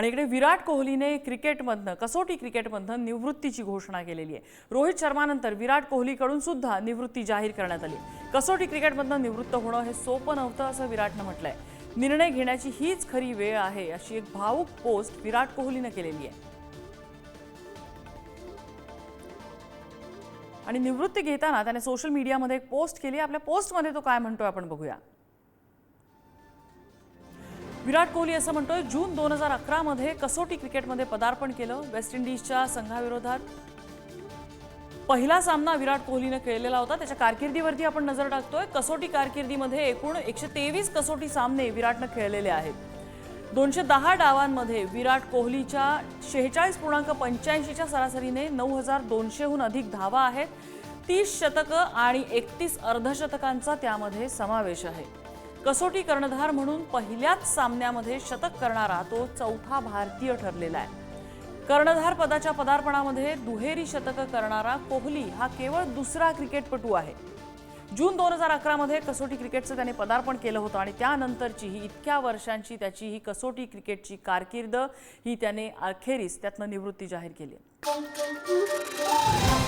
आणि इकडे विराट कोहलीने क्रिकेटमधनं कसोटी क्रिकेटमधनं निवृत्तीची घोषणा केलेली आहे. रोहित शर्मानंतर विराट कोहलीकडून सुद्धा निवृत्ती जाहीर करण्यात आली कसोटी क्रिकेटमधनं निवृत्त होणं हे सोपं नव्हतं असं विराटनं म्हटलंय. निर्णय घेण्याची हीच खरी वेळ आहे अशी एक भावूक पोस्ट विराट कोहलीनं केलेली आहे. आणि निवृत्ती घेताना त्याने सोशल मीडियामध्ये एक पोस्ट केली आपल्या पोस्टमध्ये तो काय म्हणतोय आपण बघूया. विराट कोहली असं म्हणतोय जून दोन हजार अकरामध्ये कसोटी क्रिकेटमध्ये पदार्पण केलं वेस्ट इंडिजच्या संघाविरोधात. पहिला सामना विराट कोहलीनं खेळलेला होता त्याच्या कारकिर्दीवरती आपण नजर टाकतोय. कसोटी कारकिर्दीमध्ये एकूण एकशे तेवीस कसोटी सामने विराटनं खेळलेले आहेत. दोनशे दहा डावांमध्ये विराट कोहलीच्या शेहेचाळीस पूर्णांक पंच्याऐंशीच्या सरासरीने नऊ हजार दोनशेहून अधिक धावा आहेत. तीस शतकं आणि एकतीस अर्धशतकांचा त्यामध्ये समावेश आहे. कसोटी कर्णधार म्हणून पहिल्याच सामन्यामध्ये शतक करणारा तो चौथा भारतीय ठरलेला आहे. कर्णधार पदाच्या पदार्पणामध्ये दुहेरी शतकं करणारा कोहली हा केवळ दुसरा क्रिकेटपटू आहे. जून दोन हजार अकरामध्ये कसोटी क्रिकेटचं त्याने पदार्पण केलं होतं आणि त्यानंतरची ही इतक्या वर्षांची त्याची ही कसोटी क्रिकेटची कारकीर्द ही त्याने अखेरीस त्यातनं निवृत्ती जाहीर केली. आहे